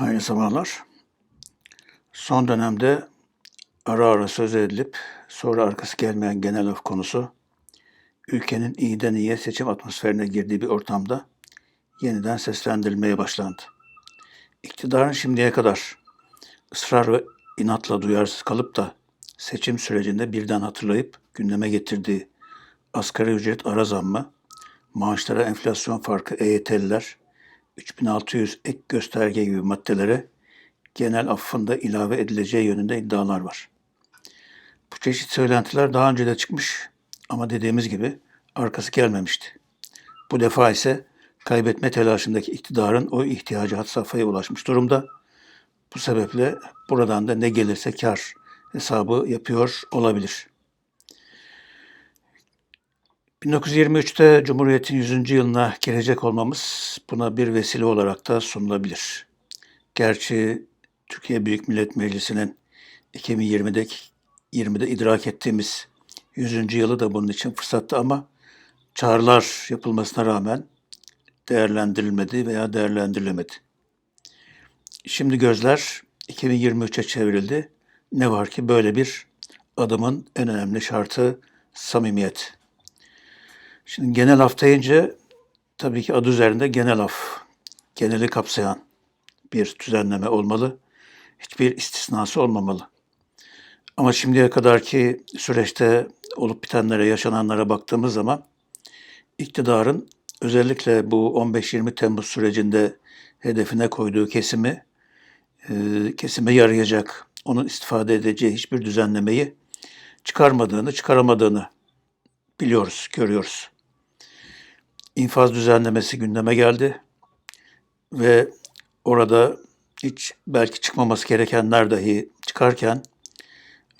Hayırlı sabahlar. Son dönemde ara ara söz edilip sonra arkası gelmeyen genel af konusu ülkenin iyiden iyiye seçim atmosferine girdiği bir ortamda yeniden seslendirilmeye başlandı. İktidarın şimdiye kadar ısrar ve inatla duyarsız kalıp da seçim sürecinde birden hatırlayıp gündeme getirdiği asgari ücret ara zammı, maaşlara enflasyon farkı EYT'liler, 3600 ek gösterge gibi maddelere genel affında ilave edileceği yönünde iddialar var. Bu çeşit söylentiler daha önce de çıkmış ama dediğimiz gibi arkası gelmemişti. Bu defa ise kaybetme telaşındaki iktidarın o ihtiyacı had safhaya ulaşmış durumda. Bu sebeple buradan da ne gelirse kar hesabı yapıyor olabilir. 1923'te Cumhuriyet'in 100. yılına girecek olmamız buna bir vesile olarak da sunulabilir. Gerçi Türkiye Büyük Millet Meclisi'nin 2020'de 20'de idrak ettiğimiz 100. yılı da bunun için fırsattı ama çağrılar yapılmasına rağmen değerlendirilmedi veya değerlendirilemedi. Şimdi gözler 2023'e çevrildi. Ne var ki böyle bir adımın en önemli şartı samimiyet. Şimdi genel af deyince tabii ki adı üzerinde genel af, geneli kapsayan bir düzenleme olmalı. Hiçbir istisnası olmamalı. Ama şimdiye kadarki süreçte olup bitenlere, yaşananlara baktığımız zaman iktidarın özellikle bu 15-20 Temmuz sürecinde hedefine koyduğu kesimi e, kesime yarayacak, onun istifade edeceği hiçbir düzenlemeyi çıkarmadığını, çıkaramadığını biliyoruz, görüyoruz. İnfaz düzenlemesi gündeme geldi ve orada hiç belki çıkmaması gerekenler dahi çıkarken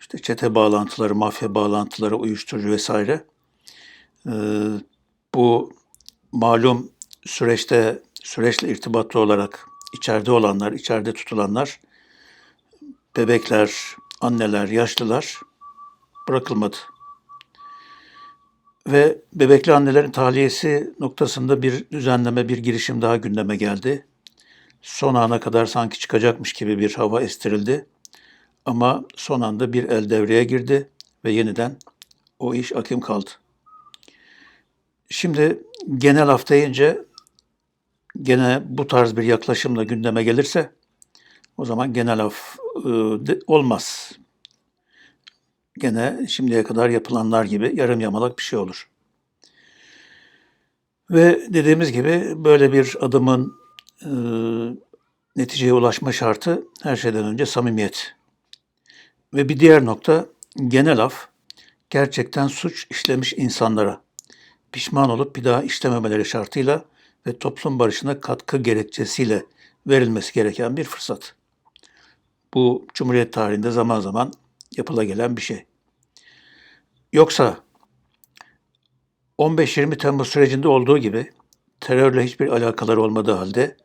işte çete bağlantıları, mafya bağlantıları, uyuşturucu vesaire e, bu malum süreçte süreçle irtibatlı olarak içeride olanlar, içeride tutulanlar, bebekler, anneler, yaşlılar bırakılmadı. Ve bebekli annelerin tahliyesi noktasında bir düzenleme, bir girişim daha gündeme geldi. Son ana kadar sanki çıkacakmış gibi bir hava estirildi. Ama son anda bir el devreye girdi ve yeniden o iş akım kaldı. Şimdi genel af deyince gene bu tarz bir yaklaşımla gündeme gelirse o zaman genel af e, olmaz. Gene şimdiye kadar yapılanlar gibi yarım yamalak bir şey olur. Ve dediğimiz gibi böyle bir adımın e, neticeye ulaşma şartı her şeyden önce samimiyet. Ve bir diğer nokta genel af gerçekten suç işlemiş insanlara pişman olup bir daha işlememeleri şartıyla ve toplum barışına katkı gerekçesiyle verilmesi gereken bir fırsat. Bu Cumhuriyet tarihinde zaman zaman yapıla gelen bir şey. Yoksa 15-20 Temmuz sürecinde olduğu gibi terörle hiçbir alakaları olmadığı halde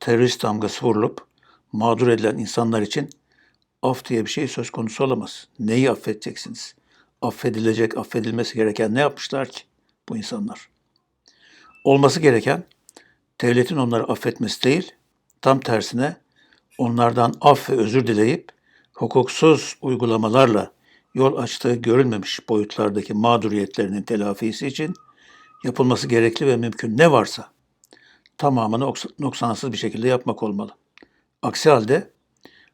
terörist damgası vurulup mağdur edilen insanlar için af diye bir şey söz konusu olamaz. Neyi affedeceksiniz? Affedilecek, affedilmesi gereken ne yapmışlar ki bu insanlar? Olması gereken devletin onları affetmesi değil, tam tersine onlardan af ve özür dileyip hukuksuz uygulamalarla yol açtığı görülmemiş boyutlardaki mağduriyetlerinin telafisi için yapılması gerekli ve mümkün ne varsa tamamını noksansız bir şekilde yapmak olmalı. Aksi halde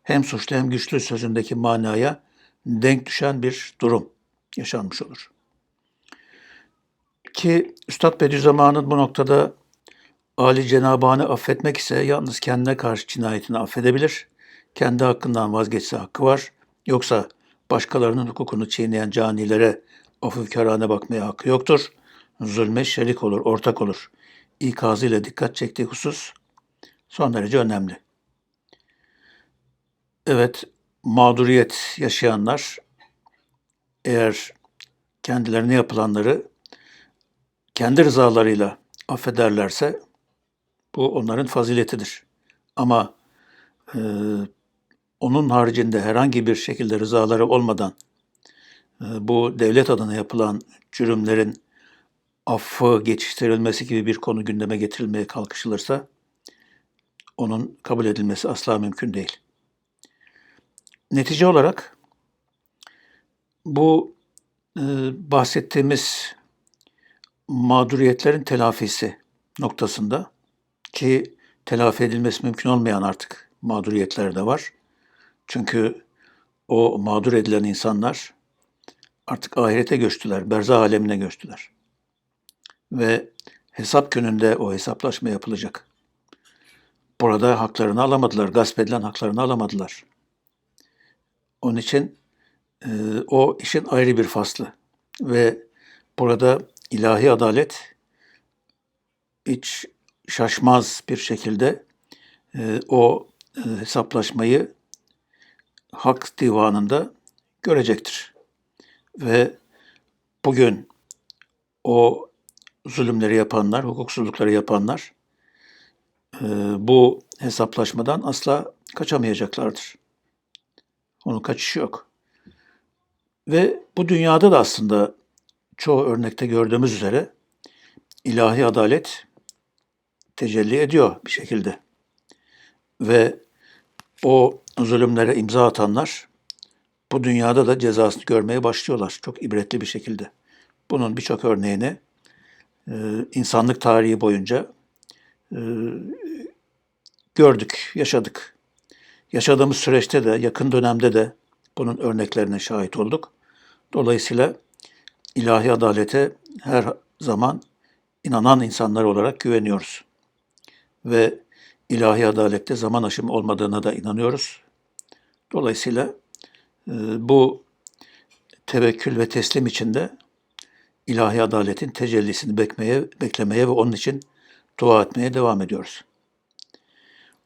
hem suçlu hem güçlü sözündeki manaya denk düşen bir durum yaşanmış olur. Ki Üstad Bediüzzaman'ın bu noktada Ali Cenab-ı affetmek ise yalnız kendine karşı cinayetini affedebilir. Kendi hakkından vazgeçse hakkı var. Yoksa başkalarının hukukunu çiğneyen canilere afifkarane bakmaya hakkı yoktur. Zulme şerik olur, ortak olur. İkazıyla dikkat çektiği husus son derece önemli. Evet, mağduriyet yaşayanlar eğer kendilerine yapılanları kendi rızalarıyla affederlerse bu onların faziletidir. Ama e, onun haricinde herhangi bir şekilde rızaları olmadan e, bu devlet adına yapılan cürümlerin affı geçiştirilmesi gibi bir konu gündeme getirilmeye kalkışılırsa onun kabul edilmesi asla mümkün değil. Netice olarak bu e, bahsettiğimiz mağduriyetlerin telafisi noktasında ki telafi edilmesi mümkün olmayan artık mağduriyetler de var. Çünkü o mağdur edilen insanlar artık ahirete göçtüler, berzah alemine göçtüler. Ve hesap gününde o hesaplaşma yapılacak. Burada haklarını alamadılar, gasp edilen haklarını alamadılar. Onun için e, o işin ayrı bir faslı. Ve burada ilahi adalet hiç şaşmaz bir şekilde e, o e, hesaplaşmayı hak divanında görecektir. Ve bugün o zulümleri yapanlar, hukuksuzlukları yapanlar e, bu hesaplaşmadan asla kaçamayacaklardır. Onun kaçışı yok. Ve bu dünyada da aslında çoğu örnekte gördüğümüz üzere ilahi adalet tecelli ediyor bir şekilde. Ve o zulümlere imza atanlar bu dünyada da cezasını görmeye başlıyorlar çok ibretli bir şekilde. Bunun birçok örneğini e, insanlık tarihi boyunca e, gördük, yaşadık. Yaşadığımız süreçte de, yakın dönemde de bunun örneklerine şahit olduk. Dolayısıyla ilahi adalete her zaman inanan insanlar olarak güveniyoruz. Ve ilahi adalette zaman aşımı olmadığına da inanıyoruz. Dolayısıyla e, bu tevekkül ve teslim içinde ilahi adaletin tecellisini beklemeye, beklemeye ve onun için dua etmeye devam ediyoruz.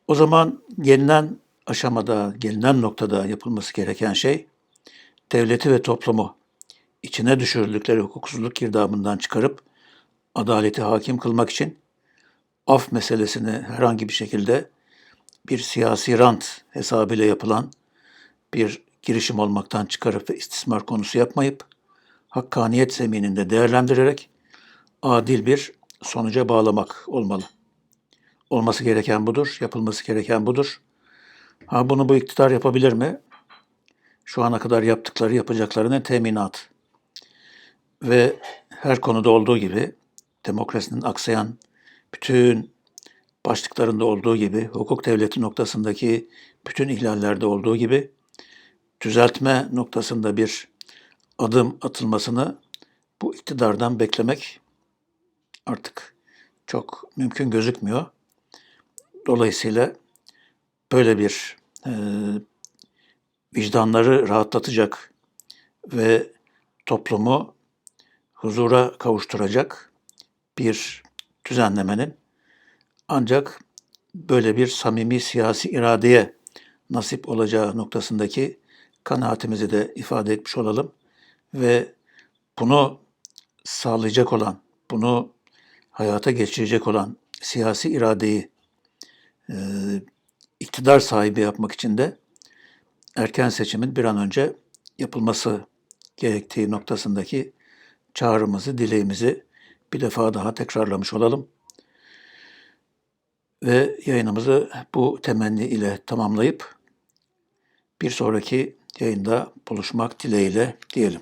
O zaman gelinen aşamada, gelinen noktada yapılması gereken şey devleti ve toplumu içine düşürüldükleri hukuksuzluk girdabından çıkarıp adaleti hakim kılmak için af meselesini herhangi bir şekilde bir siyasi rant hesabıyla yapılan bir girişim olmaktan çıkarıp ve istismar konusu yapmayıp hakkaniyet zemininde değerlendirerek adil bir sonuca bağlamak olmalı. Olması gereken budur, yapılması gereken budur. Ha bunu bu iktidar yapabilir mi? Şu ana kadar yaptıkları yapacaklarının teminat. Ve her konuda olduğu gibi demokrasinin aksayan bütün başlıklarında olduğu gibi, hukuk devleti noktasındaki bütün ihlallerde olduğu gibi düzeltme noktasında bir adım atılmasını bu iktidardan beklemek artık çok mümkün gözükmüyor. Dolayısıyla böyle bir e, vicdanları rahatlatacak ve toplumu huzura kavuşturacak bir düzenlemenin ancak böyle bir samimi siyasi iradeye nasip olacağı noktasındaki kanaatimizi de ifade etmiş olalım ve bunu sağlayacak olan, bunu hayata geçirecek olan siyasi iradeyi e, iktidar sahibi yapmak için de erken seçimin bir an önce yapılması gerektiği noktasındaki çağrımızı, dileğimizi bir defa daha tekrarlamış olalım. Ve yayınımızı bu temenni ile tamamlayıp bir sonraki yayında buluşmak dileğiyle diyelim.